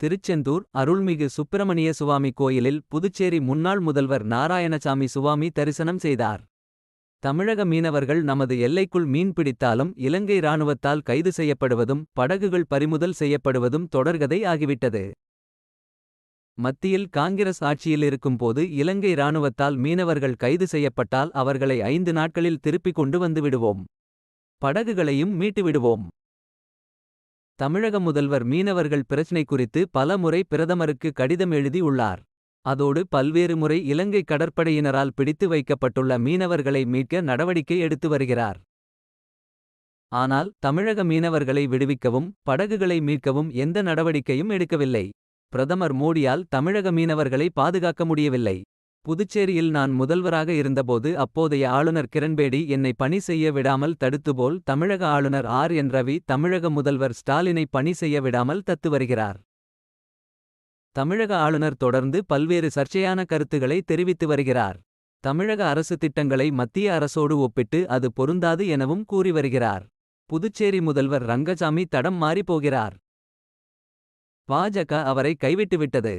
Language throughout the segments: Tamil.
திருச்செந்தூர் அருள்மிகு சுப்பிரமணிய சுவாமி கோயிலில் புதுச்சேரி முன்னாள் முதல்வர் நாராயணசாமி சுவாமி தரிசனம் செய்தார். தமிழக மீனவர்கள் நமது எல்லைக்குள் மீன் பிடித்தாலும் இலங்கை இராணுவத்தால் கைது செய்யப்படுவதும் படகுகள் பறிமுதல் செய்யப்படுவதும் தொடர்கதை ஆகிவிட்டது. மத்தியில் காங்கிரஸ் ஆட்சியில் இருக்கும்போது இலங்கை இராணுவத்தால் மீனவர்கள் கைது செய்யப்பட்டால் அவர்களை ஐந்து நாட்களில் திருப்பிக் கொண்டு வந்துவிடுவோம் படகுகளையும் மீட்டுவிடுவோம் தமிழக முதல்வர் மீனவர்கள் பிரச்சினை குறித்து பல முறை பிரதமருக்கு கடிதம் எழுதி உள்ளார். அதோடு பல்வேறு முறை இலங்கை கடற்படையினரால் பிடித்து வைக்கப்பட்டுள்ள மீனவர்களை மீட்க நடவடிக்கை எடுத்து வருகிறார். ஆனால் தமிழக மீனவர்களை விடுவிக்கவும் படகுகளை மீட்கவும் எந்த நடவடிக்கையும் எடுக்கவில்லை. பிரதமர் மோடியால் தமிழக மீனவர்களை பாதுகாக்க முடியவில்லை. புதுச்சேரியில் நான் முதல்வராக இருந்தபோது அப்போதைய ஆளுநர் கிரண்பேடி என்னை பணி செய்ய விடாமல் தடுத்துபோல் தமிழக ஆளுநர் ஆர் என் ரவி தமிழக முதல்வர் ஸ்டாலினை பணி செய்ய விடாமல் தத்து வருகிறார். தமிழக ஆளுநர் தொடர்ந்து பல்வேறு சர்ச்சையான கருத்துகளை தெரிவித்து வருகிறார். தமிழக அரசு திட்டங்களை மத்திய அரசோடு ஒப்பிட்டு அது பொருந்தாது எனவும் கூறி வருகிறார். புதுச்சேரி முதல்வர் ரங்கசாமி தடம் மாறிப்போகிறார் பாஜக அவரை கைவிட்டுவிட்டது.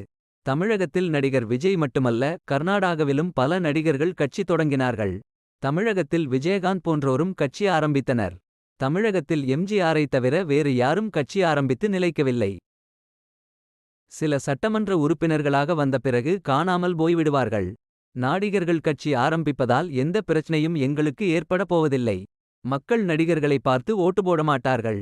தமிழகத்தில் நடிகர் விஜய் மட்டுமல்ல கர்நாடகாவிலும் பல நடிகர்கள் கட்சி தொடங்கினார்கள். தமிழகத்தில் விஜயகாந்த் போன்றோரும் கட்சி ஆரம்பித்தனர். தமிழகத்தில் எம்ஜிஆரை தவிர வேறு யாரும் கட்சி ஆரம்பித்து நிலைக்கவில்லை. சில சட்டமன்ற உறுப்பினர்களாக வந்த பிறகு காணாமல் போய்விடுவார்கள். நாடிகர்கள் கட்சி ஆரம்பிப்பதால் எந்த பிரச்சனையும் எங்களுக்கு ஏற்பட போவதில்லை. மக்கள் நடிகர்களை பார்த்து ஓட்டு போட மாட்டார்கள்.